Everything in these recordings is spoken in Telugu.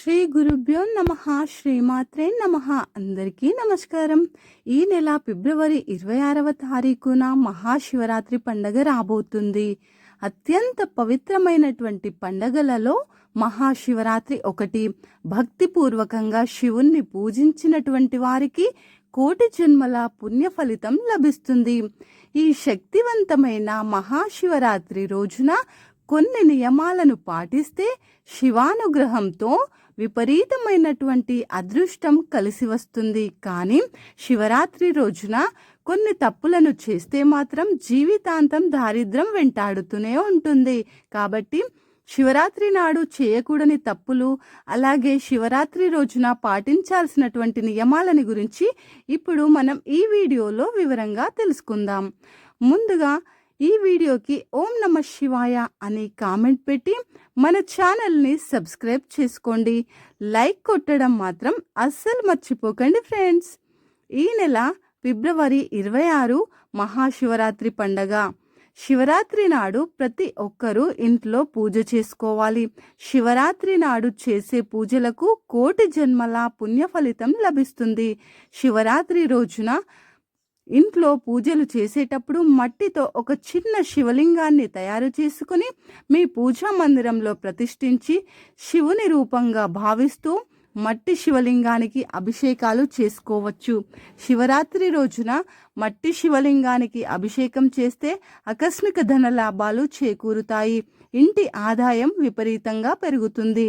శ్రీ గురుభ్యో నమ శ్రీమాత్రే నమ. అందరికీ నమస్కారం. ఈ నెల ఫిబ్రవరి ఇరవై ఆరవ తారీఖున మహాశివరాత్రి పండగ రాబోతుంది. అత్యంత పవిత్రమైనటువంటి పండగలలో మహాశివరాత్రి ఒకటి. భక్తిపూర్వకంగా శివుణ్ణి పూజించినటువంటి వారికి కోటి జన్మల పుణ్య ఫలితం లభిస్తుంది. ఈ శక్తివంతమైన మహాశివరాత్రి రోజున కొన్ని నియమాలను పాటిస్తే శివానుగ్రహంతో విపరీతమైనటువంటి అదృష్టం కలిసి వస్తుంది. కానీ శివరాత్రి రోజున కొన్ని తప్పులను చేస్తే మాత్రం జీవితాంతం దారిద్రం వెంటాడుతూనే ఉంటుంది. కాబట్టి శివరాత్రి నాడు చేయకూడని తప్పులు అలాగే శివరాత్రి రోజున పాటించాల్సినటువంటి నియమాలని గురించి ఇప్పుడు మనం ఈ వీడియోలో వివరంగా తెలుసుకుందాం. ముందుగా ఈ వీడియోకి ఓం నమ శివాయ అని కామెంట్ పెట్టి మన ఛానల్ని సబ్స్క్రైబ్ చేసుకోండి. లైక్ కొట్టడం మాత్రం అస్సలు మర్చిపోకండి ఫ్రెండ్స్. ఈ నెల ఫిబ్రవరి ఇరవై ఆరు మహాశివరాత్రి పండగ. శివరాత్రి నాడు ప్రతి ఒక్కరూ ఇంట్లో పూజ చేసుకోవాలి. శివరాత్రి నాడు చేసే పూజలకు కోటి జన్మల పుణ్య ఫలితం లభిస్తుంది. శివరాత్రి రోజున ఇంట్లో పూజలు చేసేటప్పుడు మట్టితో ఒక చిన్న శివలింగాన్ని తయారు చేసుకుని మీ పూజా మందిరంలో ప్రతిష్ఠించి శివుని రూపంగా భావిస్తూ మట్టి శివలింగానికి అభిషేకాలు చేసుకోవచ్చు. శివరాత్రి రోజున మట్టి శివలింగానికి అభిషేకం చేస్తే ఆకస్మిక ధన లాభాలు చేకూరుతాయి. ఇంటి ఆదాయం విపరీతంగా పెరుగుతుంది.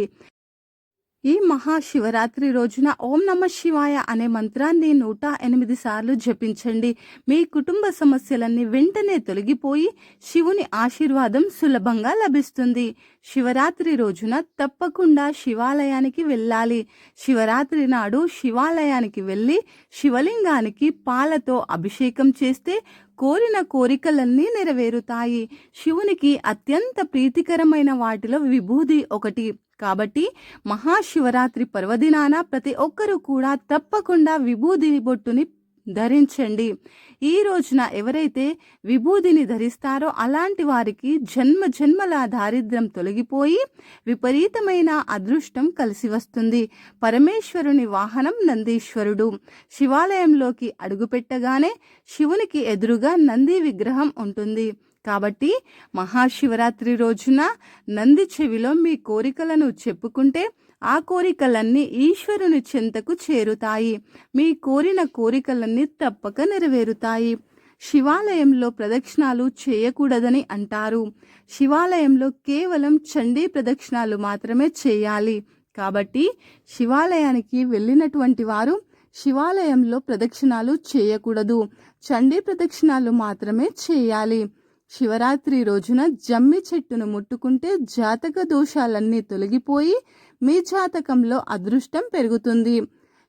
ఈ మహాశివరాత్రి రోజున ఓం నమ శివాయ అనే మంత్రాన్ని నూట ఎనిమిది సార్లు జపించండి. మీ కుటుంబ సమస్యలన్నీ వెంటనే తొలగిపోయి శివుని ఆశీర్వాదం సులభంగా లభిస్తుంది. శివరాత్రి రోజున తప్పకుండా శివాలయానికి వెళ్ళాలి. శివరాత్రి నాడు శివాలయానికి వెళ్ళి శివలింగానికి పాలతో అభిషేకం చేస్తే కోరిన కోరికలన్నీ నెరవేరుతాయి. శివునికి అత్యంత ప్రీతికరమైన వాటిలో విభూది ఒకటి. కాబట్టి మహాశివరాత్రి పర్వదినాన ప్రతి ఒక్కరూ కూడా తప్పకుండా విభూదిని బొట్టుని ధరించండి. ఈ రోజున ఎవరైతే విభూదిని ధరిస్తారో అలాంటి వారికి జన్మ జన్మల దారిద్ర్యం తొలగిపోయి విపరీతమైన అదృష్టం కలిసి వస్తుంది. పరమేశ్వరుని వాహనం నందీశ్వరుడు. శివాలయంలోకి అడుగుపెట్టగానే శివునికి ఎదురుగా నంది విగ్రహం ఉంటుంది. కాబట్టి మహాశివరాత్రి రోజున నంది చెవిలో మీ కోరికలను చెప్పుకుంటే ఆ కోరికలన్నీ ఈశ్వరుని చెంతకు చేరుతాయి. మీ కోరిన కోరికలన్నీ తప్పక నెరవేరుతాయి. శివాలయంలో ప్రదక్షిణాలు చేయకూడదని అంటారు. శివాలయంలో కేవలం చండీ ప్రదక్షిణాలు మాత్రమే చేయాలి. కాబట్టి శివాలయానికి వెళ్ళినటువంటి వారు శివాలయంలో ప్రదక్షిణాలు చేయకూడదు. చండీ ప్రదక్షిణాలు మాత్రమే చేయాలి. శివరాత్రి రోజున జమ్మి చెట్టును ముట్టుకుంటే జాతక దోషాలన్నీ తొలగిపోయి మీ జాతకంలో అదృష్టం పెరుగుతుంది.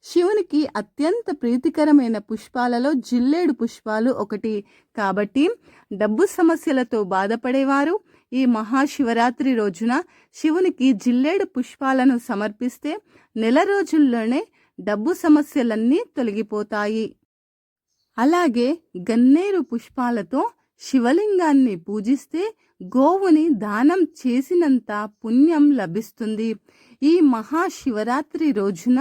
శివునికి అత్యంత ప్రీతికరమైన పుష్పాలలో జిల్లేడు పుష్పాలు ఒకటి. కాబట్టి డబ్బు సమస్యలతో బాధపడేవారు ఈ మహాశివరాత్రి రోజున శివునికి జిల్లేడు పుష్పాలను సమర్పిస్తే నెల రోజుల్లోనే డబ్బు సమస్యలన్నీ తొలగిపోతాయి. అలాగే గన్నేరు పుష్పాలతో శివలింగాన్ని పూజిస్తే గోవుని దానం చేసినంత పుణ్యం లభిస్తుంది. ఈ మహాశివరాత్రి రోజున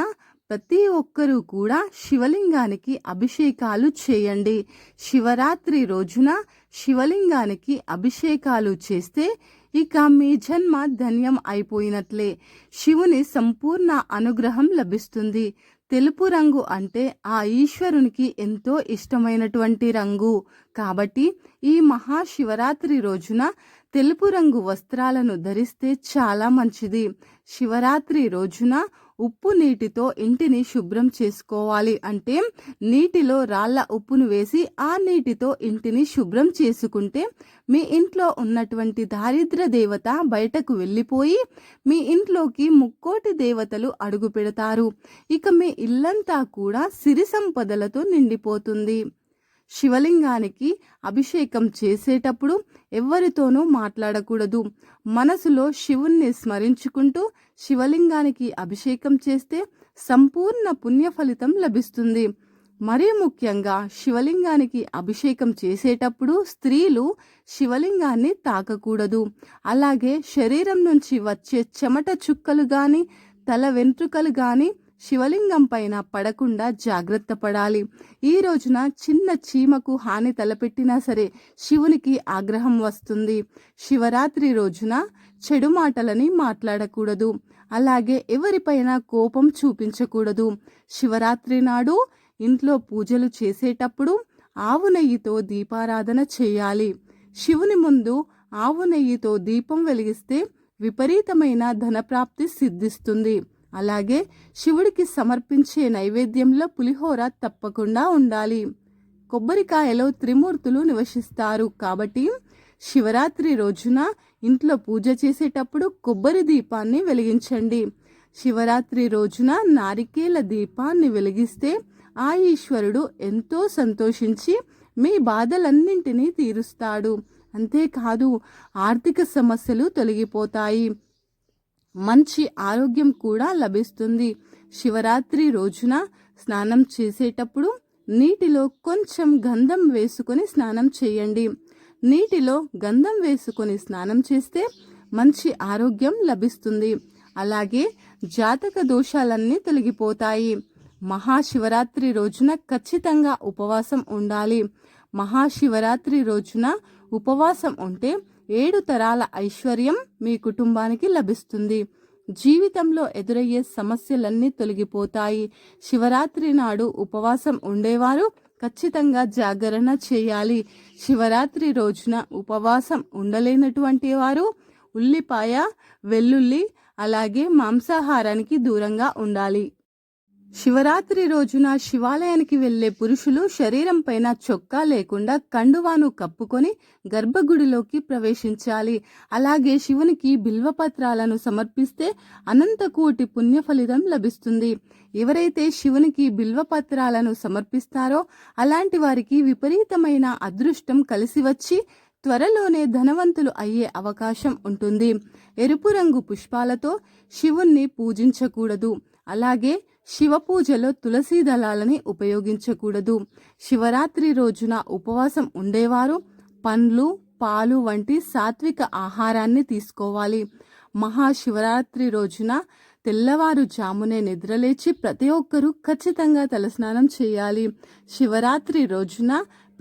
ప్రతి ఒక్కరూ కూడా శివలింగానికి అభిషేకాలు చేయండి. శివరాత్రి రోజున శివలింగానికి అభిషేకాలు చేస్తే ఇక మీ జన్మ ధన్యం అయిపోయినట్లే. శివుని సంపూర్ణ అనుగ్రహం లభిస్తుంది. తెలుపు రంగు అంటే ఆ ఈశ్వరునికి ఎంతో ఇష్టమైనటువంటి రంగు. కాబట్టి ఈ మహాశివరాత్రి రోజున తెలుపు రంగు వస్త్రాలను ధరిస్తే చాలా మంచిది. శివరాత్రి రోజున ఉప్పు నీటితో ఇంటిని శుభ్రం చేసుకోవాలి. అంటే నీటిలో రాళ్ళ ఉప్పును వేసి ఆ నీటితో ఇంటిని శుభ్రం చేసుకుంటే మీ ఇంట్లో ఉన్నటువంటి దారిద్ర దేవత బయటకు వెళ్ళిపోయి మీ ఇంట్లోకి ముక్కోటి దేవతలు అడుగు పెడతారు. ఇక మీ ఇల్లంతా కూడా సిరి సంపదలతో నిండిపోతుంది. శివలింగానికి అభిషేకం చేసేటప్పుడు ఎవరితోనూ మాట్లాడకూడదు. మనసులో శివుణ్ణి స్మరించుకుంటూ శివలింగానికి అభిషేకం చేస్తే సంపూర్ణ పుణ్య ఫలితం లభిస్తుంది. మరీ ముఖ్యంగా శివలింగానికి అభిషేకం చేసేటప్పుడు స్త్రీలు శివలింగాన్ని తాకకూడదు. అలాగే శరీరం నుంచి వచ్చే చెమట చుక్కలు కానీ తల వెంట్రుకలు కానీ శివలింగం పైన పడకుండా జాగ్రత్త పడాలి. ఈ రోజున చిన్న చీమకు హాని తలపెట్టినా సరే శివునికి ఆగ్రహం వస్తుంది. శివరాత్రి రోజున చెడు మాటలని మాట్లాడకూడదు. అలాగే ఎవరిపైన కోపం చూపించకూడదు. శివరాత్రి నాడు ఇంట్లో పూజలు చేసేటప్పుడు ఆవు నెయ్యితో దీపారాధన చేయాలి. శివుని ముందు ఆవు నెయ్యితో దీపం వెలిగిస్తే విపరీతమైన ధనప్రాప్తి సిద్ధిస్తుంది. అలాగే శివుడికి సమర్పించే నైవేద్యంలో పులిహోర తప్పకుండా ఉండాలి. కొబ్బరికాయలో త్రిమూర్తులు నివసిస్తారు. కాబట్టి శివరాత్రి రోజున ఇంట్లో పూజ చేసేటప్పుడు కొబ్బరి దీపాన్ని వెలిగించండి. శివరాత్రి రోజున నారికేల దీపాన్ని వెలిగిస్తే ఆ ఈశ్వరుడు ఎంతో సంతోషించి మీ బాధలన్నింటినీ తీరుస్తాడు. అంతేకాదు ఆర్థిక సమస్యలు తొలగిపోతాయి. మంచి ఆరోగ్యం కూడా లభిస్తుంది. శివరాత్రి రోజున స్నానం చేసేటప్పుడు నీటిలో కొంచెం గంధం వేసుకొని స్నానం చేయండి. నీటిలో గంధం వేసుకొని స్నానం చేస్తే మంచి ఆరోగ్యం లభిస్తుంది. అలాగే జాతక దోషాలన్నీ తొలగిపోతాయి. మహాశివరాత్రి రోజున ఖచ్చితంగా ఉపవాసం ఉండాలి. మహాశివరాత్రి రోజున ఉపవాసం ఉంటే ఏడు తరాల ఐశ్వర్యం మీ కుటుంబానికి లభిస్తుంది. జీవితంలో ఎదురయ్యే సమస్యలన్నీ తొలగిపోతాయి. శివరాత్రి నాడు ఉపవాసం ఉండేవారు ఖచ్చితంగా జాగరణ చేయాలి. శివరాత్రి రోజున ఉపవాసం ఉండలేనటువంటి వారు ఉల్లిపాయ వెల్లుల్లి అలాగే మాంసాహారానికి దూరంగా ఉండాలి. శివరాత్రి రోజున శివాలయానికి వెళ్ళే పురుషులు శరీరం పైన చొక్కా లేకుండా కండువాను కప్పుకొని గర్భగుడిలోకి ప్రవేశించాలి. అలాగే శివునికి బిల్వపత్రాలను సమర్పిస్తే అనంతకోటి పుణ్యఫలితం లభిస్తుంది. ఎవరైతే శివునికి బిల్వపత్రాలను సమర్పిస్తారో అలాంటి వారికి విపరీతమైన అదృష్టం కలిసి వచ్చి త్వరలోనే ధనవంతులు అయ్యే అవకాశం ఉంటుంది. ఎరుపు రంగు పుష్పాలతో శివుణ్ణి పూజించకూడదు. అలాగే శివ పూజలో తులసీ దళాలని ఉపయోగించకూడదు. శివరాత్రి రోజున ఉపవాసం ఉండేవారు పండ్లు పాలు వంటి సాత్విక ఆహారాన్ని తీసుకోవాలి. మహాశివరాత్రి రోజున తెల్లవారుజామునే నిద్రలేచి ప్రతి ఒక్కరూ ఖచ్చితంగా తలస్నానం చేయాలి. శివరాత్రి రోజున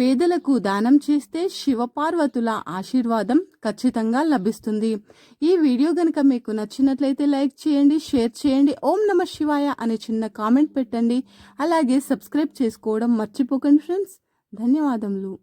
పేదలకు దానం చేస్తే శివపార్వతుల ఆశీర్వాదం ఖచ్చితంగా లభిస్తుంది. ఈ వీడియో గనుక మీకు నచ్చినట్లయితే లైక్ చేయండి షేర్ చేయండి ఓం నమ శివాయ అనే చిన్న కామెంట్ పెట్టండి. అలాగే సబ్స్క్రైబ్ చేసుకోవడం మర్చిపోకండి ఫ్రెండ్స్. ధన్యవాదములు.